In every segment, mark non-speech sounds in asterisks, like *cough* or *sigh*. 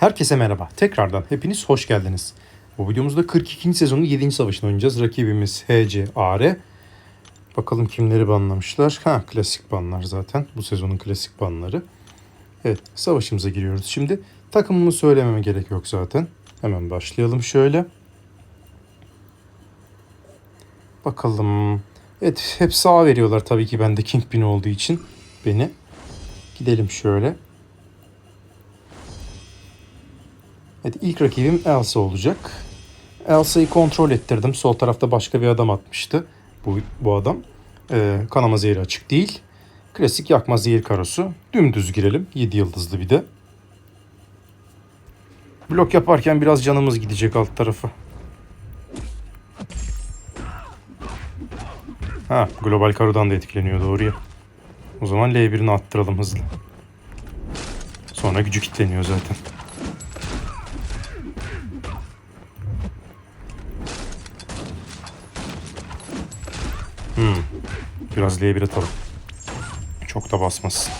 Herkese merhaba. Tekrardan hepiniz hoş geldiniz. Bu videomuzda 42. sezonun 7. savaşını oynayacağız. Rakibimiz HC AR. Bakalım kimleri banlamışlar. Ha klasik banlar zaten. Bu sezonun klasik banları. Evet savaşımıza giriyoruz. Şimdi takımımı söylememe gerek yok zaten. Hemen başlayalım şöyle. Bakalım. Evet hep sağ veriyorlar tabii ki bende Kingpin olduğu için beni. Gidelim şöyle. Evet ilk rakibim Elsa olacak. Elsa'yı kontrol ettirdim. Sol tarafta başka bir adam atmıştı. Bu, bu adam. Ee, kanama zehri açık değil. Klasik yakma zehir karosu. Dümdüz girelim. 7 yıldızlı bir de. Blok yaparken biraz canımız gidecek alt tarafa. Ha, global karodan da etkileniyor doğru ya. O zaman L1'ini attıralım hızlı. Sonra gücü kilitleniyor zaten. Hmm. Biraz L1 atalım. Çok da basmasın.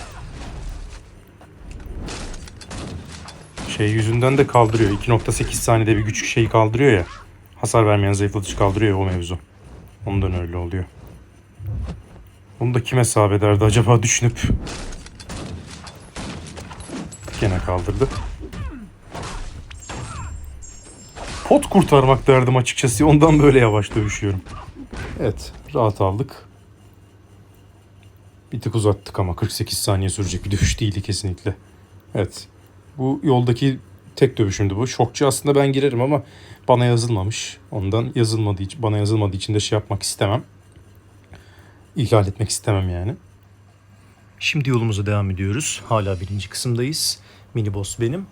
Şey yüzünden de kaldırıyor. 2.8 saniyede bir güç şeyi kaldırıyor ya. Hasar vermeyen zayıflatıcı kaldırıyor ya o mevzu. Ondan öyle oluyor. Bunu da kim hesap ederdi acaba düşünüp. Gene kaldırdı. Pot kurtarmak derdim açıkçası. Ondan böyle yavaş dövüşüyorum. Evet, rahat aldık. Bir tık uzattık ama 48 saniye sürecek bir dövüş değildi kesinlikle. Evet. Bu yoldaki tek dövüşümdü bu. Şokçu aslında ben girerim ama bana yazılmamış. Ondan yazılmadığı için, bana yazılmadığı için de şey yapmak istemem. İhlal etmek istemem yani. Şimdi yolumuza devam ediyoruz. Hala birinci kısımdayız. Mini boss benim.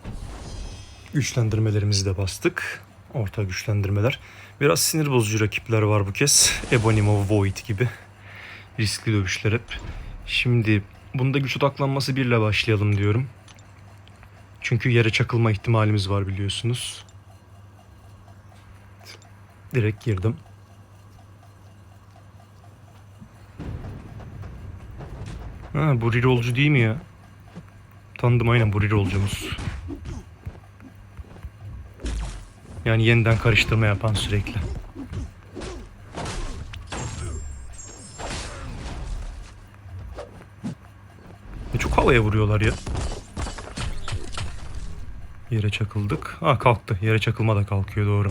Güçlendirmelerimizi de bastık. Orta güçlendirmeler. Biraz sinir bozucu rakipler var bu kez. Ebonimo Void gibi. Riskli dövüşler hep. Şimdi bunda güç odaklanması birle başlayalım diyorum. Çünkü yere çakılma ihtimalimiz var biliyorsunuz. Direkt girdim. Ha bu rolcu değil mi ya? Tanıdım aynen bu rolcumuz. Yani yeniden karıştırma yapan sürekli. Ne çok havaya vuruyorlar ya. Yere çakıldık. Ha kalktı. Yere çakılma da kalkıyor doğru.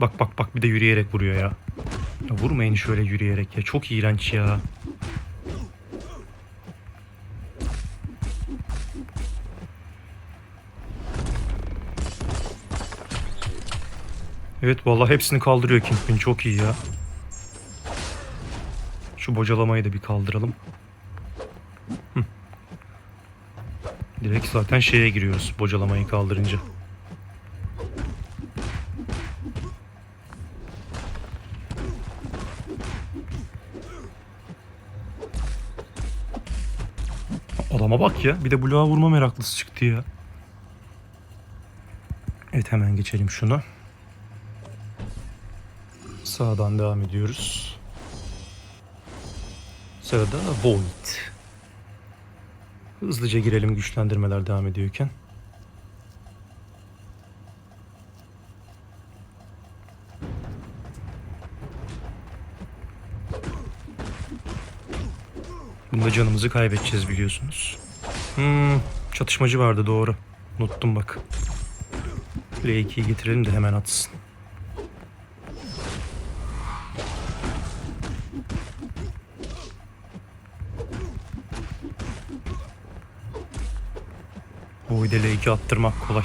Bak bak bak bir de yürüyerek vuruyor ya. ya vurmayın şöyle yürüyerek ya. Çok iğrenç ya. Evet vallahi hepsini kaldırıyor Kingpin. Çok iyi ya. Şu bocalamayı da bir kaldıralım. Direkt zaten şeye giriyoruz bocalamayı kaldırınca. Adama bak ya. Bir de bloğa vurma meraklısı çıktı ya. Evet hemen geçelim şunu. Sağdan devam ediyoruz. Sırada Void. Hızlıca girelim güçlendirmeler devam ediyorken. Bunda canımızı kaybedeceğiz biliyorsunuz. Hmm, çatışmacı vardı doğru. Unuttum bak. L2'yi getirelim de hemen atsın. Bu ile L2 attırmak kolay.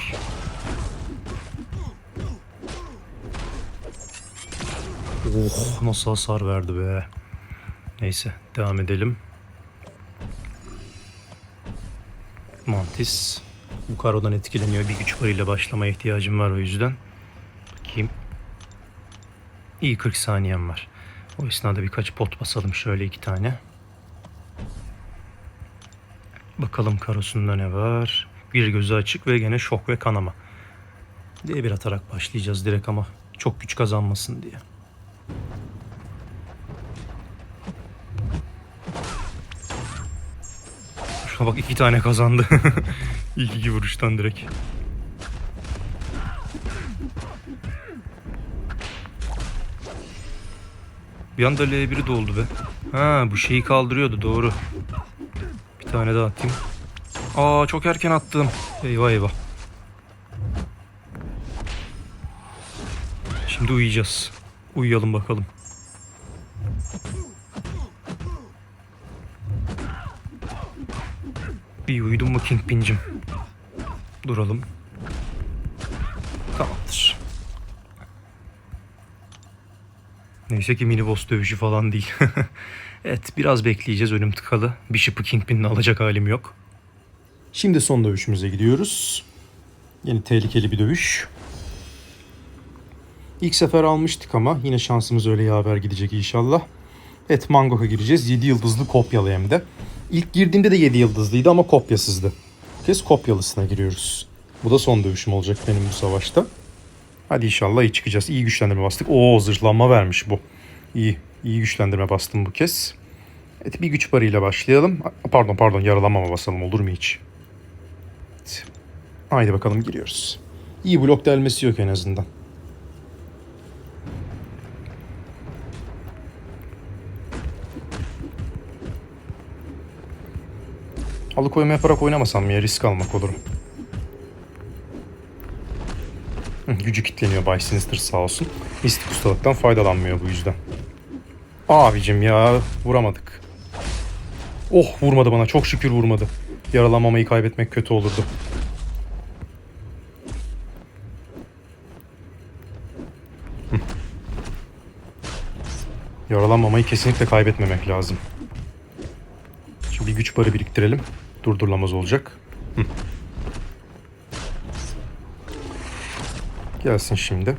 Oh nasıl hasar verdi be. Neyse devam edelim. Mantis. Bu karodan etkileniyor. Bir güç barıyla başlamaya ihtiyacım var o yüzden. Bakayım. İyi 40 saniyem var. O esnada birkaç pot basalım şöyle iki tane. Bakalım karosunda ne var. Bir gözü açık ve gene şok ve kanama. diye bir atarak başlayacağız direkt ama çok güç kazanmasın diye. Şu Ha bak iki tane kazandı. *laughs* İlk iki vuruştan direkt. Bir anda L1'i doldu be. Ha bu şeyi kaldırıyordu doğru. Bir tane daha atayım. Aa çok erken attım. Eyvah eyvah. Şimdi uyuyacağız. Uyuyalım bakalım. Bir uyudun mu Kingpin'cim? Duralım. Tamamdır. Neyse ki mini boss dövüşü falan değil. *laughs* evet biraz bekleyeceğiz önüm tıkalı. Bishop'ı Kingpin'le alacak halim yok. Şimdi son dövüşümüze gidiyoruz. Yeni tehlikeli bir dövüş. İlk sefer almıştık ama yine şansımız öyle yaver gidecek inşallah. Evet Mangok'a gireceğiz. 7 yıldızlı kopyalı hem de. İlk girdiğimde de 7 yıldızlıydı ama kopyasızdı. Bu kez kopyalısına giriyoruz. Bu da son dövüşüm olacak benim bu savaşta. Hadi inşallah iyi çıkacağız. İyi güçlendirme bastık. Oo zırhlanma vermiş bu. İyi. iyi güçlendirme bastım bu kez. Evet bir güç barıyla başlayalım. Pardon pardon yaralanmama basalım olur mu hiç? Haydi bakalım giriyoruz. İyi blok delmesi yok en azından. Alıkoyma yaparak oynamasam ya risk almak olurum. Gücü kitleniyor Bay Sinister sağ olsun. Mistik ustalıktan faydalanmıyor bu yüzden. Abicim ya vuramadık. Oh vurmadı bana çok şükür vurmadı. Yaralanmamayı kaybetmek kötü olurdu. Yaralanmamayı kesinlikle kaybetmemek lazım. Şimdi bir güç barı biriktirelim. Durdurulamaz olacak. Hı. Gelsin şimdi.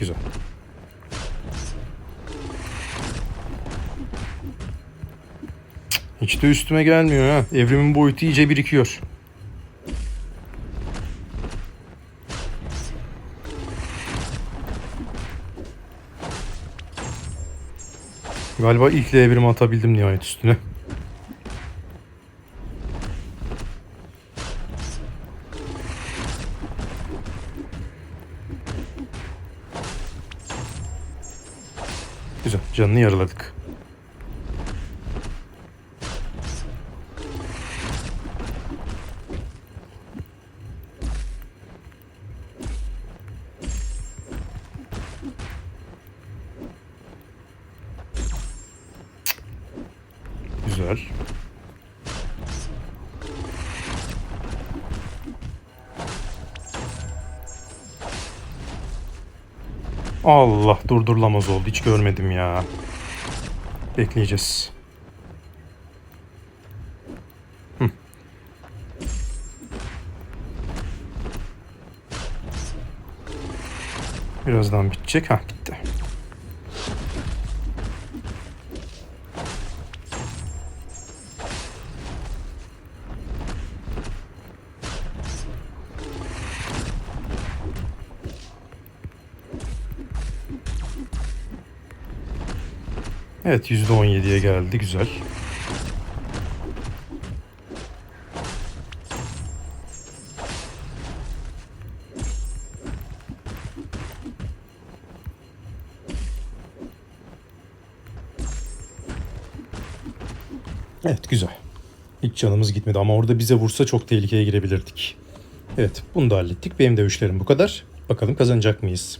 Güzel. Hiç de üstüme gelmiyor ha. Evrimin boyutu iyice birikiyor. Galiba ilk L1'imi atabildim nihayet üstüne. Güzel. Canını yaraladık. Güzel. Allah durdurulamaz oldu. Hiç görmedim ya. Bekleyeceğiz. Hı. Birazdan bitecek. Ha bitti. Evet %17'ye geldi. Güzel. Evet güzel. Hiç canımız gitmedi ama orada bize vursa çok tehlikeye girebilirdik. Evet bunu da hallettik. Benim dövüşlerim bu kadar. Bakalım kazanacak mıyız?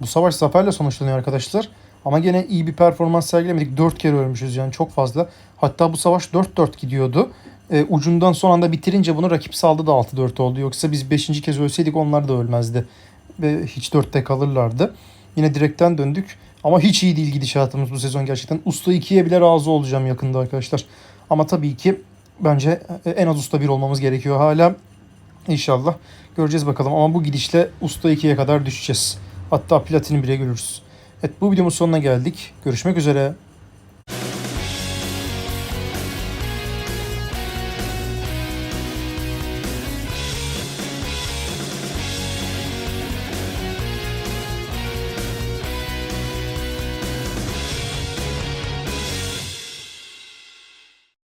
Bu savaş zaferle sonuçlanıyor arkadaşlar. Ama gene iyi bir performans sergilemedik. 4 kere ölmüşüz yani çok fazla. Hatta bu savaş 4-4 gidiyordu. Ee, ucundan son anda bitirince bunu rakip saldı da 6-4 oldu. Yoksa biz 5. kez ölseydik onlar da ölmezdi. Ve hiç 4'te kalırlardı. Yine direkten döndük. Ama hiç iyi değil gidişatımız bu sezon gerçekten. Usta 2'ye bile razı olacağım yakında arkadaşlar. Ama tabii ki bence en az usta 1 olmamız gerekiyor hala. İnşallah göreceğiz bakalım. Ama bu gidişle usta 2'ye kadar düşeceğiz. Hatta platini bile görürüz. Evet bu videomuz sonuna geldik. Görüşmek üzere.